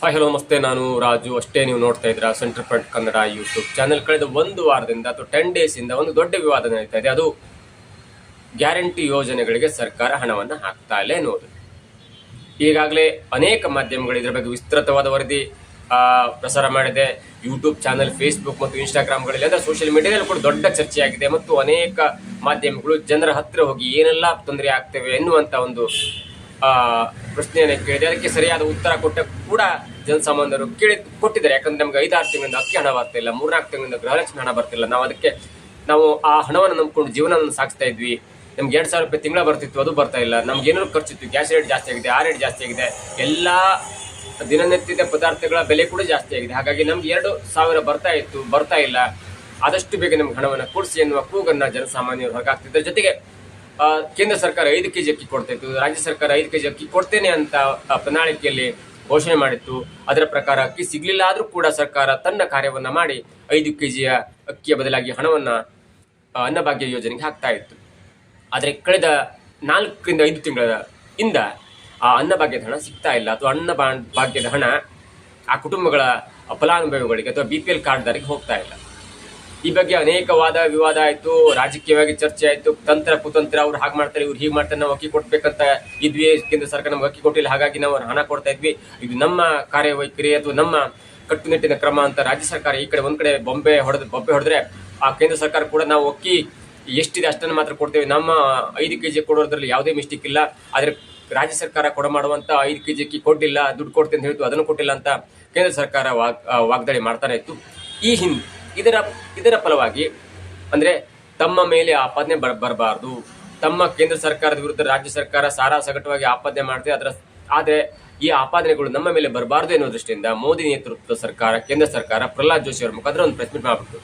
Hi, hello, ನಮಸ್ತೆ. ನಾನು ರಾಜು. ಅಷ್ಟೇ ನೀವು ನೋಡ್ತಾ ಇದ್ರ Centre Point Kannada YouTube channel. ಕಳೆದ ಒಂದು ವಾರದಿಂದ ಅಥವಾ ಟೆನ್ ಡೇಸ್ ಇಂದ ಒಂದು ದೊಡ್ಡ ವಿವಾದ ನಡೀತಾ ಇದೆ. ಅದು ಗ್ಯಾರಂಟಿ ಯೋಜನೆಗಳಿಗೆ ಸರ್ಕಾರ ಹಣವನ್ನು ಹಾಕ್ತಾ ಇಲ್ಲ ಎನ್ನುವುದು. ಈಗಾಗಲೇ ಅನೇಕ ಮಾಧ್ಯಮಗಳು ಇದರ ಬಗ್ಗೆ ವಿಸ್ತೃತವಾದ ವರದಿ ಪ್ರಸಾರ ಮಾಡಿದೆ. ಯೂಟ್ಯೂಬ್ ಚಾನೆಲ್ ಫೇಸ್ಬುಕ್ ಮತ್ತು ಇನ್ಸ್ಟಾಗ್ರಾಮ್ಗಳಲ್ಲಿ ಅಂದರೆ ಸೋಷಿಯಲ್ ಮೀಡಿಯಾದಲ್ಲಿ ಕೂಡ ದೊಡ್ಡ ಚರ್ಚೆಯಾಗಿದೆ. ಮತ್ತು ಅನೇಕ ಮಾಧ್ಯಮಗಳು ಜನರ ಹತ್ತಿರ ಹೋಗಿ ಏನೆಲ್ಲ ತೊಂದರೆ ಆಗ್ತವೆ ಎನ್ನುವಂಥ ಒಂದು ಪ್ರಶ್ನೆಯನ್ನು ಕೇಳಿದೆ. ಅದಕ್ಕೆ ಸರಿಯಾದ ಉತ್ತರ ಕೊಟ್ಟ ಕೂಡ ಜನಸಾಮಾನ್ಯರು ಕೇಳಿ ಕೊಟ್ಟಿದ್ದಾರೆ. ಯಾಕಂದ್ರೆ ನಮ್ಗೆ ಐದಾರು ತಿಂಗಳಿಂದ ಅಕ್ಕಿ ಹಣ ಬರ್ತಿಲ್ಲ ಮೂರ್ನಾಲ್ಕು ತಿಂಗಳಿಂದ ಗೃಹಲಕ್ಷ್ಮಿ ಹಣ ಬರ್ತಿಲ್ಲ ನಾವು ಅದಕ್ಕೆ, ನಾವು ಆ ಹಣವನ್ನು ನಂಬ್ಕೊಂಡು ಜೀವನವನ್ನು ಸಾಗಿಸ್ತಾ ಇದ್ವಿ. ನಮ್ಗೆ ಎರಡು ಸಾವಿರ ರೂಪಾಯಿ ತಿಂಗಳ ಬರ್ತಿತ್ತು, ಅದು ಬರ್ತಾ ಇಲ್ಲ. ನಮ್ಗೆ ಏನಾದ್ರು ಖರ್ಚಿತ್ತು, ಗ್ಯಾಸ್ ರೇಟ್ ಜಾಸ್ತಿ ಆಗಿದೆ, ಆ ರೇಟ್ ಜಾಸ್ತಿ ಆಗಿದೆ. ಎಲ್ಲ ದಿನನಿತ್ಯದ ಪದಾರ್ಥಗಳ ಬೆಲೆ ಕೂಡ ಜಾಸ್ತಿ ಆಗಿದೆ. ಹಾಗಾಗಿ ನಮ್ಗೆ ಎರಡು ಸಾವಿರ ಬರ್ತಾ ಇತ್ತು, ಬರ್ತಾ ಇಲ್ಲ. ಆದಷ್ಟು ಬೇಗ ನಮ್ಗೆ ಹಣವನ್ನು ಕೊಡಿಸಿ ಎನ್ನುವ ಕೂಗನ್ನ ಜನಸಾಮಾನ್ಯರು ಹೊರಗಾಗ್ತಿದ್ದಾರೆ. ಜೊತೆಗೆ ಕೇಂದ್ರ ಸರ್ಕಾರ ಐದು ಕೆಜಿ ಅಕ್ಕಿ ಕೊಡ್ತಾಯಿತ್ತು ರಾಜ್ಯ ಸರ್ಕಾರ ಐದು ಕೆಜಿ ಅಕ್ಕಿ ಕೊಡ್ತೇನೆ ಅಂತ ಪ್ರಣಾಳಿಕೆಯಲ್ಲಿ ಘೋಷಣೆ ಮಾಡಿತ್ತು. ಅದರ ಪ್ರಕಾರ ಅಕ್ಕಿ ಸಿಗಲಿಲ್ಲ ಆದರೂ ಕೂಡ ಸರ್ಕಾರ ತನ್ನ ಕಾರ್ಯವನ್ನು ಮಾಡಿ ಐದು ಕೆಜಿಯ ಅಕ್ಕಿಯ ಬದಲಾಗಿ ಹಣವನ್ನು ಅನ್ನಭಾಗ್ಯ ಯೋಜನೆಗೆ ಹಾಕ್ತಾ ಇತ್ತು. ಆದರೆ ಕಳೆದ ನಾಲ್ಕರಿಂದ ಐದು ತಿಂಗಳ ಇಂದ ಆ ಅನ್ನಭಾಗ್ಯದ ಹಣ ಸಿಗ್ತಾ ಇಲ್ಲ. ಅಥವಾ ಅನ್ನ ಭಾಗ್ಯದ ಹಣ ಆ ಕುಟುಂಬಗಳ ಫಲಾನುಭವಿಗಳಿಗೆ ಅಥವಾ ಬಿ ಪಿ ಎಲ್ ಕಾರ್ಡ್ದಾರಿಗೆ ಹೋಗ್ತಾ ಇಲ್ಲ. ಈ ಬಗ್ಗೆ ಅನೇಕ ವಾದ ವಿವಾದ ಆಯ್ತು, ರಾಜಕೀಯವಾಗಿ ಚರ್ಚೆ ಆಯ್ತು, ತಂತ್ರ, ಕುತಂತ್ರ, ಅವ್ರು ಹಾಗೆ ಮಾಡ್ತಾರೆ, ಇವ್ರು ಹೀಗೆ ಮಾಡ್ತಾರೆ, ನಾವು ಅಕ್ಕಿ ಕೊಡ್ಬೇಕಂತ ಇದ್ವಿ, ಕೇಂದ್ರ ಸರ್ಕಾರ ನಮ್ಗೆ ಅಕ್ಕಿ ಕೊಟ್ಟಿಲ್ಲ, ಹಾಗಾಗಿ ನಾವು ಹಣ ಕೊಡ್ತಾ ಇದ್ವಿ. ಇದು ನಮ್ಮ ಕಾರ್ಯವೈಖರಿ ಅಥವಾ ನಮ್ಮ ಕಟ್ಟುನಿಟ್ಟಿನ ಕ್ರಮ ಅಂತ ರಾಜ್ಯ ಸರ್ಕಾರ ಈ ಕಡೆ ಒಂದು ಕಡೆ ಬೊಂಬೆ ಹೊಡೆದ ಬೊಬ್ಬೆ ಹೊಡೆದ್ರೆ ಆ ಕೇಂದ್ರ ಸರ್ಕಾರ ಕೂಡ ನಾವು ಅಕ್ಕಿ ಎಷ್ಟಿದೆ ಅಷ್ಟನ್ನು ಮಾತ್ರ ಕೊಡ್ತೇವೆ. ನಮ್ಮ ಐದು ಕೆ ಜಿ ಕೊಡೋದ್ರಲ್ಲಿ ಯಾವುದೇ ಮಿಸ್ಟೇಕ್ ಇಲ್ಲ. ಆದರೆ ರಾಜ್ಯ ಸರ್ಕಾರ ಕೊಡ ಮಾಡುವಂಥ ಐದು ಕೆಜಿ ಅಕ್ಕಿ ಕೊಟ್ಟಿಲ್ಲ, ದುಡ್ಡು ಕೊಡ್ತೀನಿ ಅಂತ ಹೇಳಿದ್ದು ಅದನ್ನು ಕೊಟ್ಟಿಲ್ಲ ಅಂತ ಕೇಂದ್ರ ಸರ್ಕಾರ ವಾಗ್ ವಾಗ್ದಾಳಿ ಮಾಡ್ತಾನೆ ಇತ್ತು. ಈ ಹಿಂದೆ ಇದರ ಇದರ ಫಲವಾಗಿ ಅಂದ್ರೆ ತಮ್ಮ ಮೇಲೆ ಆಪಾದನೆ ಬರ, ಬರಬಾರ್ದು. ತಮ್ಮ ಕೇಂದ್ರ ಸರ್ಕಾರದ ವಿರುದ್ಧ ರಾಜ್ಯ ಸರ್ಕಾರ ಸಾರಾ ಸಗಟವಾಗಿ ಆಪಾದನೆ ಮಾಡ್ತಿದೆ. ಅದರ, ಆದರೆ ಈ ಆಪಾದನೆಗಳು ನಮ್ಮ ಮೇಲೆ ಬರಬಾರ್ದು ಎನ್ನುವ ದೃಷ್ಟಿಯಿಂದ ಮೋದಿ ನೇತೃತ್ವದ ಸರ್ಕಾರ, ಕೇಂದ್ರ ಸರ್ಕಾರ ಪ್ರಹ್ಲಾದ್ ಜೋಶಿ ಅವರ ಮುಖಾಂತರ ಒಂದು ಪ್ರೆಸ್ ಮೀಟ್ ಮಾಡ್ಬಿಟ್ಟು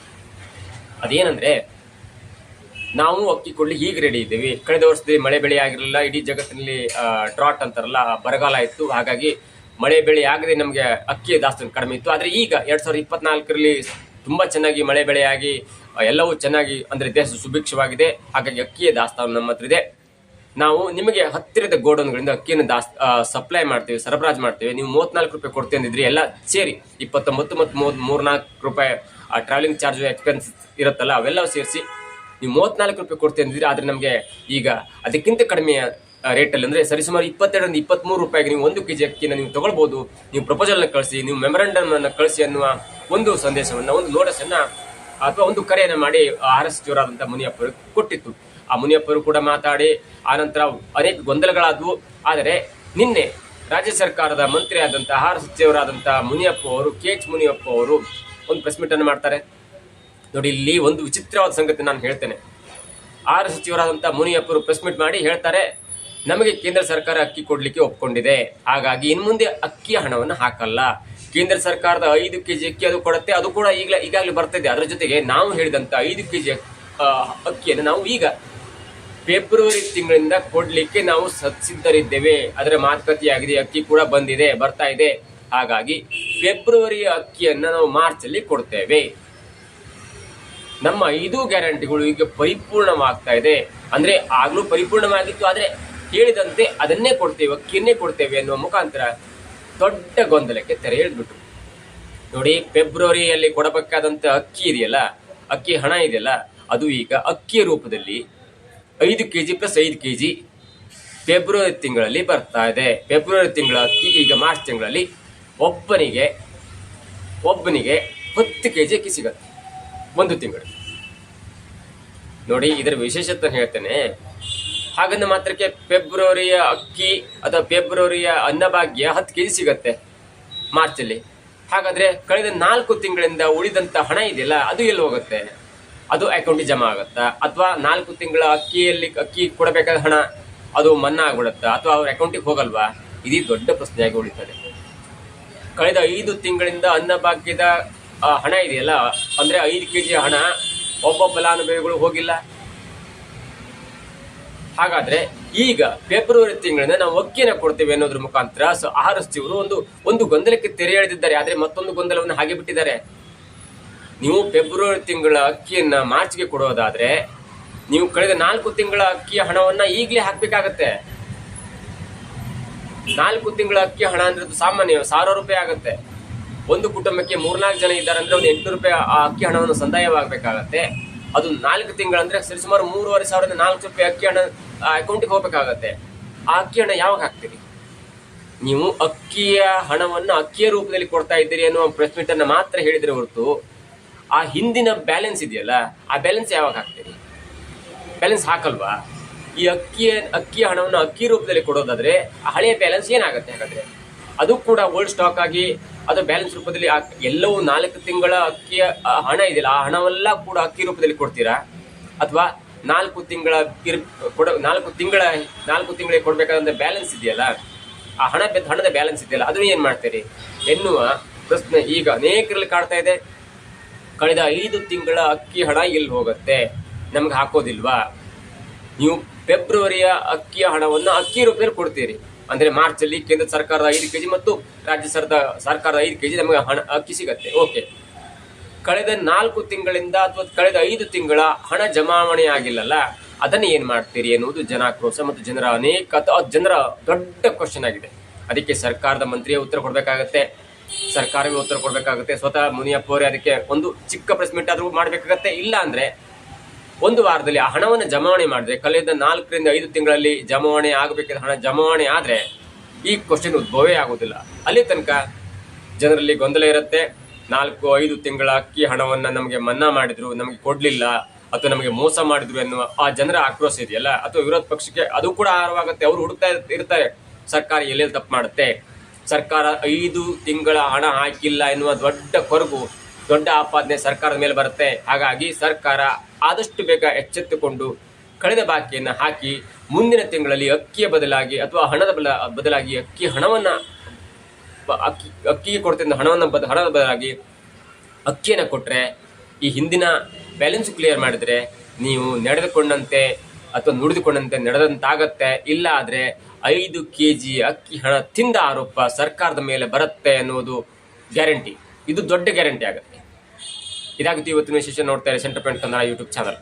ಅದೇನಂದ್ರೆ ನಾವು ಅಕ್ಕಿ ಕೊಡ್ಲಿ ಹೀಗೆ ರೆಡಿ ಇದ್ದೀವಿ. ಕಳೆದ ವರ್ಷದಲ್ಲಿ ಮಳೆ ಬೆಳೆ ಆಗಿರಲಿಲ್ಲ. ಇಡೀ ಜಗತ್ತಿನಲ್ಲಿ ಡ್ರಾಟ್ ಅಂತಾರಲ್ಲ ಬರಗಾಲ ಇತ್ತು. ಹಾಗಾಗಿ ಮಳೆ ಬೆಳೆ ಆಗದೆ ನಮಗೆ ಅಕ್ಕಿಯ ದಾಸ್ತಾನು ಕಡಿಮೆ ಇತ್ತು. ಆದರೆ ಈಗ ಎರಡು ಸಾವಿರದ ಇಪ್ಪತ್ನಾಲ್ಕರಲ್ಲಿ ತುಂಬಾ ಚೆನ್ನಾಗಿ ಮಳೆ ಬೆಳೆಯಾಗಿ ಎಲ್ಲವೂ ಚೆನ್ನಾಗಿ, ಅಂದರೆ ದೇಶ ಸುಭಿಕ್ಷವಾಗಿದೆ. ಹಾಗಾಗಿ ಅಕ್ಕಿಯ ದಾಸ್ತಾನು ನಮ್ಮ ಹತ್ರ ಇದೆ. ನಾವು ನಿಮಗೆ ಹತ್ತಿರದ ಗೋಡೌನ್ಗಳಿಂದ ಅಕ್ಕಿಯನ್ನು ದಾಸ್ ಸಪ್ಲೈ ಮಾಡ್ತೀವಿ, ಸರಬರಾಜು ಮಾಡ್ತೀವಿ. ನೀವು ಮೂವತ್ನಾಲ್ಕು ರೂಪಾಯಿ ಕೊಡ್ತೀವಿ ಅಂದಿದ್ರಿ ಎಲ್ಲ ಸೇರಿ ಇಪ್ಪತ್ತೊಂಬತ್ತು ಮತ್ತು ಮೂವತ್ತ್ ಮೂರ್ನಾಲ್ಕು ರೂಪಾಯಿ ಟ್ರಾವೆಲಿಂಗ್ ಚಾರ್ಜ್ ಎಕ್ಸ್ಪೆನ್ಸ್ ಇರುತ್ತಲ್ಲ, ಅವೆಲ್ಲವೂ ಸೇರಿಸಿ ನೀವು ಮೂವತ್ನಾಲ್ಕು ರೂಪಾಯಿ ಕೊಡ್ತೀವಿ ಅಂದಿದ್ರಿ ಆದರೆ ನಮಗೆ ಈಗ ಅದಕ್ಕಿಂತ ಕಡಿಮೆ ರೇಟಲ್ಲಿ ಅಂದ್ರೆ ಸರಿಸುಮಾರು ಇಪ್ಪತ್ತೆರಡರಿಂದ ಇಪ್ಪತ್ಮೂರು ರೂಪಾಯಿಗೆ ನೀವು ಒಂದು ಕೆಜಿ ಅಕ್ಕಿನ ನೀವು ತಗೊಳ್ಬಹುದು ನೀವು ಪ್ರಪೋಸಲ್ನ ಕಳಿಸಿ, ನೀವು ಮೆಮರಾಂಡಮ್ ಅನ್ನ ಕಳಿಸಿ ಅನ್ನುವ ಒಂದು ಸಂದೇಶವನ್ನ, ಒಂದು ನೋಟಿಸ್ ಅನ್ನ ಅಥವಾ ಒಂದು ಕರೆಯನ್ನು ಮಾಡಿ ಆರ್ ಎಸ್ ಮುನಿಯಪ್ಪರು ಕೊಟ್ಟಿತ್ತು. ಆ ಮುನಿಯಪ್ಪರು ಕೂಡ ಮಾತಾಡಿ ಆನಂತರ ಅನೇಕ ಗೊಂದಲಗಳಾದವು. ಆದರೆ ನಿನ್ನೆ ರಾಜ್ಯ ಸರ್ಕಾರದ ಮಂತ್ರಿ ಆದಂತಹ ಆಹಾರ ಸಚಿವರಾದಂಥ ಮುನಿಯಪ್ಪ ಅವರು ಕೆ ಎಚ್ ಮುನಿಯಪ್ಪ ಅವರು ಒಂದು ಪ್ರೆಸ್ ಮೀಟ್ ಅನ್ನು ಮಾಡ್ತಾರೆ. ನೋಡಿ, ಇಲ್ಲಿ ಒಂದು ವಿಚಿತ್ರವಾದ ಸಂಗತಿ ನಾನು ಹೇಳ್ತೇನೆ. ಆಹಾರ ಸಚಿವರಾದಂಥ ಮುನಿಯಪ್ಪರು ಪ್ರೆಸ್ ಮೀಟ್ ಮಾಡಿ ಹೇಳ್ತಾರೆ ನಮಗೆ ಕೇಂದ್ರ ಸರ್ಕಾರ ಅಕ್ಕಿ ಕೊಡಲಿಕ್ಕೆ ಒಪ್ಕೊಂಡಿದೆ. ಹಾಗಾಗಿ ಇನ್ನು ಮುಂದೆ ಅಕ್ಕಿಯ ಹಣವನ್ನು ಹಾಕಲ್ಲ. ಕೇಂದ್ರ ಸರ್ಕಾರದ ಐದು ಕೆಜಿ ಅಕ್ಕಿ ಅದು ಕೊಡುತ್ತೆ, ಅದು ಕೂಡ ಈಗಲೇ ಈಗಾಗಲೇ ಬರ್ತಿದೆ. ಅದರ ಜೊತೆಗೆ ನಾವು ಹೇಳಿದಂತ ಐದು ಕೆ ಜಿ ಅಕ್ಕಿಯನ್ನು ನಾವು ಈಗ ಫೆಬ್ರವರಿ ತಿಂಗಳಿಂದ ಕೊಡಲಿಕ್ಕೆ ನಾವು ಸತ್ಸಿದ್ಧರಿದ್ದೇವೆ. ಅದರ ಮಾತುಕತೆಯಾಗಿದೆ, ಅಕ್ಕಿ ಕೂಡ ಬಂದಿದೆ, ಬರ್ತಾ ಇದೆ. ಹಾಗಾಗಿ ಫೆಬ್ರವರಿ ಅಕ್ಕಿಯನ್ನು ನಾವು ಮಾರ್ಚ್ ಅಲ್ಲಿ ಕೊಡ್ತೇವೆ. ನಮ್ಮ ಐದು ಗ್ಯಾರಂಟಿಗಳು ಈಗ ಪರಿಪೂರ್ಣವಾಗ್ತಾ ಇದೆ. ಅಂದ್ರೆ ಆಗ್ಲೂ ಪರಿಪೂರ್ಣವಾಗಿತ್ತು, ಆದ್ರೆ ಹೇಳಿದಂತೆ ಅದನ್ನೇ ಕೊಡ್ತೇವೆ ಅಕ್ಕಿಯನ್ನೇ ಕೊಡ್ತೇವೆ ಅನ್ನುವ ಮುಖಾಂತರ ದೊಡ್ಡ ಗೊಂದಲಕ್ಕೆ ತೆರೆ ಎಳೆದ್ಬಿಟ್ರು ನೋಡಿ, ಫೆಬ್ರವರಿಯಲ್ಲಿ ಕೊಡಬೇಕಾದಂತ ಅಕ್ಕಿ ಇದೆಯಲ್ಲ, ಅಕ್ಕಿ ಹಣ ಇದೆಯಲ್ಲ, ಅದು ಈಗ ಅಕ್ಕಿಯ ರೂಪದಲ್ಲಿ ಐದು ಕೆ ಜಿ ಪ್ಲಸ್ ಐದು ಕೆಜಿ ಫೆಬ್ರವರಿ ತಿಂಗಳಲ್ಲಿ ಬರ್ತಾ ಇದೆ. ಫೆಬ್ರವರಿ ತಿಂಗಳ ಅಕ್ಕಿ ಈಗ ಮಾರ್ಚ್ ತಿಂಗಳಲ್ಲಿ ಒಬ್ಬನಿಗೆ ಒಬ್ಬನಿಗೆ ಹತ್ತು ಕೆಜಿ ಅಕ್ಕಿ ಸಿಗತ್ತೆ, ಒಂದು ತಿಂಗಳು. ನೋಡಿ, ಇದರ ವಿಶೇಷತೆ ಹೇಳ್ತೇನೆ ಹಾಗಂದ ಮಾತ್ರಕ್ಕೆ ಫೆಬ್ರವರಿಯ ಅಕ್ಕಿ ಅಥವಾ ಫೆಬ್ರವರಿಯ ಅನ್ನಭಾಗ್ಯ ಹತ್ತು ಕೆಜಿ ಸಿಗತ್ತೆ ಮಾರ್ಚಲ್ಲಿ. ಹಾಗಾದ್ರೆ ಕಳೆದ ನಾಲ್ಕು ತಿಂಗಳಿಂದ ಉಳಿದಂತ ಹಣ ಇದೆಯಲ್ಲ, ಅದು ಎಲ್ಲಿ ಹೋಗುತ್ತೆ? ಅದು ಅಕೌಂಟಿಗೆ ಜಮಾ ಆಗುತ್ತಾ? ಅಥವಾ ನಾಲ್ಕು ತಿಂಗಳ ಅಕ್ಕಿಯಲ್ಲಿ ಅಕ್ಕಿ ಕೊಡಬೇಕಾದ ಹಣ, ಅದು ಮನ್ನಾ ಆಗ್ಬಿಡುತ್ತಾ ಅಥವಾ ಅವ್ರ ಅಕೌಂಟಿಗೆ ಹೋಗಲ್ವಾ? ಇದೀ ದೊಡ್ಡ ಪ್ರಶ್ನೆಯಾಗಿ ಉಳಿತದೆ. ಕಳೆದ ಐದು ತಿಂಗಳಿಂದ ಅನ್ನಭಾಗ್ಯದ ಹಣ ಇದೆಯಲ್ಲ, ಅಂದ್ರೆ ಐದು ಕೆಜಿ ಹಣ ಒಬ್ಬ ಫಲಾನುಭವಿಗಳು ಹೋಗಿಲ್ಲ. ಹಾಗಾದ್ರೆ ಈಗ ಫೆಬ್ರವರಿ ತಿಂಗಳಿಂದ ನಾವು ಅಕ್ಕಿಯನ್ನು ಕೊಡ್ತೇವೆ ಅನ್ನೋದ್ರ ಮುಖಾಂತರ ಸೊ ಆಹಾರ ಸಚಿವರು ಒಂದು ಒಂದು ಗೊಂದಲಕ್ಕೆ ತೆರೆ ಎಳೆದಿದ್ದಾರೆ, ಆದ್ರೆ ಮತ್ತೊಂದು ಗೊಂದಲವನ್ನು ಹಾಗೆ ಬಿಟ್ಟಿದ್ದಾರೆ. ನೀವು ಫೆಬ್ರವರಿ ತಿಂಗಳ ಅಕ್ಕಿಯನ್ನ ಮಾರ್ಚ್ಗೆ ಕೊಡೋದಾದ್ರೆ ನೀವು ಕಳೆದ ನಾಲ್ಕು ತಿಂಗಳ ಅಕ್ಕಿಯ ಹಣವನ್ನ ಈಗಲೇ ಹಾಕ್ಬೇಕಾಗತ್ತೆ. ನಾಲ್ಕು ತಿಂಗಳ ಅಕ್ಕಿ ಹಣ ಅಂದ್ರೆ ಅದು ಸಾಮಾನ್ಯ, ಸಾವಿರ ರೂಪಾಯಿ ಆಗುತ್ತೆ. ಒಂದು ಕುಟುಂಬಕ್ಕೆ ಮೂರ್ನಾಲ್ಕು ಜನ ಇದ್ದಾರೆ ಅಂದ್ರೆ ಒಂದು ಎಂಟು ರೂಪಾಯಿ ಆ ಅಕ್ಕಿ ಹಣವನ್ನು ಸಂದಾಯವಾಗಬೇಕಾಗತ್ತೆ. ಅದು ನಾಲ್ಕು ತಿಂಗಳಂದ್ರೆ ಸರಿಸುಮಾರು ಮೂರುವರೆ ಸಾವಿರದ ನಾಲ್ಕು ರೂಪಾಯಿ ಅಕ್ಕಿ ಹಣ ಅಕೌಂಟಿಗೆ ಹೋಗ್ಬೇಕಾಗತ್ತೆ. ಆ ಅಕ್ಕಿ ಹಣ ಯಾವಾಗ ಹಾಕ್ತೀರಿ? ನೀವು ಅಕ್ಕಿಯ ಹಣವನ್ನು ಅಕ್ಕಿಯ ರೂಪದಲ್ಲಿ ಕೊಡ್ತಾ ಇದ್ದೀರಿ ಅನ್ನುವ ಪ್ರೆಸ್ ಮಾತ್ರ ಹೇಳಿದ್ರೆ ಹೊರತು ಆ ಹಿಂದಿನ ಬ್ಯಾಲೆನ್ಸ್ ಇದೆಯಲ್ಲ, ಆ ಬ್ಯಾಲೆನ್ಸ್ ಯಾವಾಗ ಹಾಕ್ತೀರಿ? ಬ್ಯಾಲೆನ್ಸ್ ಹಾಕಲ್ವಾ? ಈ ಅಕ್ಕಿಯ ಅಕ್ಕಿಯ ಹಣವನ್ನು ಅಕ್ಕಿ ರೂಪದಲ್ಲಿ ಕೊಡೋದಾದ್ರೆ ಆ ಹಳೆಯ ಬ್ಯಾಲೆನ್ಸ್ ಏನಾಗುತ್ತೆ ಹಾಗಾದ್ರೆ? ಅದು ಕೂಡ ಓಲ್ಡ್ ಸ್ಟಾಕ್ ಆಗಿ ಅದು ಬ್ಯಾಲೆನ್ಸ್ ರೂಪದಲ್ಲಿ ಎಲ್ಲವೂ ನಾಲ್ಕು ತಿಂಗಳ ಅಕ್ಕಿಯ ಹಣ ಇದೆಯಲ್ಲ, ಆ ಹಣವೆಲ್ಲ ಕೂಡ ಅಕ್ಕಿ ರೂಪದಲ್ಲಿ ಕೊಡ್ತೀರಾ? ಅಥವಾ ನಾಲ್ಕು ತಿಂಗಳ ಇರ್, ಕೊಡ, ನಾಲ್ಕು ತಿಂಗಳ, ನಾಲ್ಕು ತಿಂಗಳಿಗೆ ಕೊಡಬೇಕಾದಂಥ ಬ್ಯಾಲೆನ್ಸ್ ಇದೆಯಲ್ಲ? ಆ ಹಣ ಹಣದ ಬ್ಯಾಲೆನ್ಸ್ ಇದೆಯಲ್ಲ, ಅದನ್ನು ಏನು ಮಾಡ್ತೀರಿ? ಎನ್ನುವ ಪ್ರಶ್ನೆ ಈಗ ಅನೇಕರಲ್ಲಿ ಕಾಡ್ತಾ ಇದೆ. ಕಳೆದ ಐದು ತಿಂಗಳ ಅಕ್ಕಿ ಹಣ ಎಲ್ಲಿ ಹೋಗುತ್ತೆ? ನಮ್ಗೆ ಹಾಕೋದಿಲ್ವಾ? ನೀವು ಫೆಬ್ರವರಿಯ ಅಕ್ಕಿಯ ಹಣವನ್ನು ಅಕ್ಕಿ ರೂಪದಲ್ಲಿ ಕೊಡ್ತೀರಿ. ಅಂದ್ರೆ ಮಾರ್ಚ್ ಅಲ್ಲಿ ಕೇಂದ್ರ ಸರ್ಕಾರದ ಐದು ಕೆಜಿ ಮತ್ತು ರಾಜ್ಯ ಸರ್ದ, ಸರ್ಕಾರದ ಐದು ಕೆಜಿ ನಮಗೆ ಹಣ, ಅಕ್ಕಿ ಸಿಗತ್ತೆ. ಓಕೆ. ಕಳೆದ ನಾಲ್ಕು ತಿಂಗಳಿಂದ ಅಥವಾ ಕಳೆದ ಐದು ತಿಂಗಳ ಹಣ ಜಮಾವಣೆ ಆಗಿಲ್ಲಲ್ಲ? ಅದನ್ನ ಏನ್ ಮಾಡ್ತೀರಿ ಎನ್ನುವುದು ಜನಾಕ್ರೋಶ ಮತ್ತು ಜನರ ಅನೇಕ ಜನರ ದೊಡ್ಡ ಕ್ವಶನ್ ಆಗಿದೆ. ಅದಕ್ಕೆ ಸರ್ಕಾರದ ಮಂತ್ರಿಯೇ ಉತ್ತರ ಕೊಡಬೇಕಾಗತ್ತೆ. ಸರ್ಕಾರವೇ ಉತ್ತರ ಕೊಡಬೇಕಾಗುತ್ತೆ. ಸ್ವತಃ ಮುನಿಯಪ್ಪ ಅವರೇ ಅದಕ್ಕೆ ಒಂದು ಚಿಕ್ಕ ಪ್ರೆಸ್ ಮೀಟ್ ಆದರೂ ಮಾಡಬೇಕಾಗತ್ತೆ. ಇಲ್ಲ ಅಂದ್ರೆ ಒಂದು ವಾರದಲ್ಲಿ ಆ ಹಣವನ್ನು ಜಮಾವಣೆ ಮಾಡಿದ್ರೆ, ಕಳೆದ ನಾಲ್ಕರಿಂದ ಐದು ತಿಂಗಳಲ್ಲಿ ಜಮಾವಣೆ ಆಗಬೇಕಾದ ಹಣ ಜಮಾವಣೆ ಆದರೆ ಈ ಕ್ವಶನ್ ಉದ್ಭವೇ ಆಗೋದಿಲ್ಲ ಅಲ್ಲಿ ತನಕ ಜನರಲ್ಲಿ ಗೊಂದಲ ಇರುತ್ತೆ. ನಾಲ್ಕು, ಐದು ತಿಂಗಳ ಅಕ್ಕಿ ಹಣವನ್ನು ನಮಗೆ ಮನ್ನಾ ಮಾಡಿದ್ರು, ನಮಗೆ ಕೊಡಲಿಲ್ಲ ಅಥವಾ ನಮಗೆ ಮೋಸ ಮಾಡಿದ್ರು ಎನ್ನುವ ಆ ಜನರ ಆಕ್ರೋಶ ಇದೆಯಲ್ಲ, ಅಥವಾ ವಿರೋಧ ಪಕ್ಷಕ್ಕೆ ಅದು ಕೂಡ ಆಹಾರವಾಗುತ್ತೆ. ಅವರು ಹುಡುಕ್ತಾ ಇರ್ತಾರೆ, ಸರ್ಕಾರ ಎಲ್ಲೆಲ್ಲಿ ತಪ್ಪು ಮಾಡುತ್ತೆ? ಸರ್ಕಾರ ಐದು ತಿಂಗಳ ಹಣ ಹಾಕಿಲ್ಲ ಎನ್ನುವ ದೊಡ್ಡ ಕೊರಗು, ದೊಡ್ಡ ಆಪಾದನೆ ಸರ್ಕಾರದ ಮೇಲೆ ಬರುತ್ತೆ. ಹಾಗಾಗಿ ಸರ್ಕಾರ ಆದಷ್ಟು ಬೇಗ ಎಚ್ಚೆತ್ತುಕೊಂಡು ಕಳೆದ ಬಾಕಿಯನ್ನು ಹಾಕಿ ಮುಂದಿನ ತಿಂಗಳಲ್ಲಿ ಅಕ್ಕಿಯ ಬದಲಾಗಿ ಅಥವಾ ಹಣದ ಬಲ ಬದಲಾಗಿ ಅಕ್ಕಿ ಹಣವನ್ನು, ಅಕ್ಕಿ, ಅಕ್ಕಿಗೆ ಕೊಡ್ತಿದ್ದ ಹಣವನ್ನು ಬದ, ಹಣದ ಬದಲಾಗಿ ಅಕ್ಕಿಯನ್ನು ಕೊಟ್ಟರೆ ಈ ಹಿಂದಿನ ಬ್ಯಾಲೆನ್ಸ್ ಕ್ಲಿಯರ್ ಮಾಡಿದರೆ ನೀವು ನಡೆದುಕೊಂಡಂತೆ ಅಥವಾ ನುಡಿದುಕೊಂಡಂತೆ ನಡೆದಂತಾಗತ್ತೆ. ಇಲ್ಲ ಆದರೆ ಐದು ಕೆ ಜಿ ಅಕ್ಕಿ ಹಣ ತಿಂದ ಆರೋಪ ಸರ್ಕಾರದ ಮೇಲೆ ಬರುತ್ತೆ ಅನ್ನೋದು ಗ್ಯಾರಂಟಿ ಇದು ದೊಡ್ಡ ಗ್ಯಾರಂಟಿ ಆಗುತ್ತೆ. ಇದಾಗುತ್ತೆ ಇವತ್ತಿನ ವಿಶೇಷ ನೋಡ್ತಾರೆ Centre Point Kannada YouTube channel